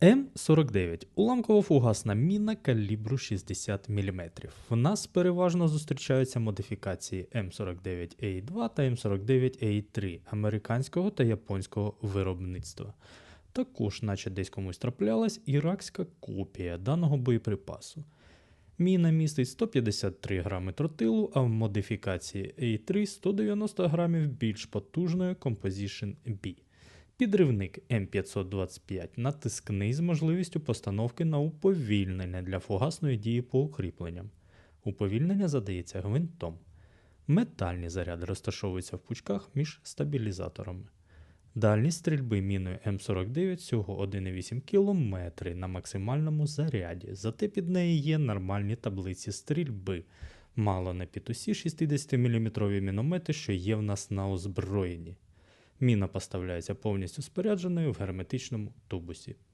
М49 уламково-фугасна міна калібру 60 мм. В нас переважно зустрічаються модифікації М49А2 та М49А3 американського та японського виробництва. Також, наче десь комусь траплялась іракська копія даного боєприпасу. Міна містить 153 грами тротилу, а в модифікації A3 190 грамів більш потужної Composition B. Підривник М525 натискний з можливістю постановки на уповільнення для фугасної дії по укріпленням. Уповільнення задається гвинтом. Метальні заряди розташовуються в пучках між стабілізаторами. Дальність стрільби міною М49 всього 1,8 км на максимальному заряді, зате під неї є нормальні таблиці стрільби. Мало не під усі 60-мм міномети, що є в нас на озброєнні. Міна поставляється повністю спорядженою в герметичному тубусі.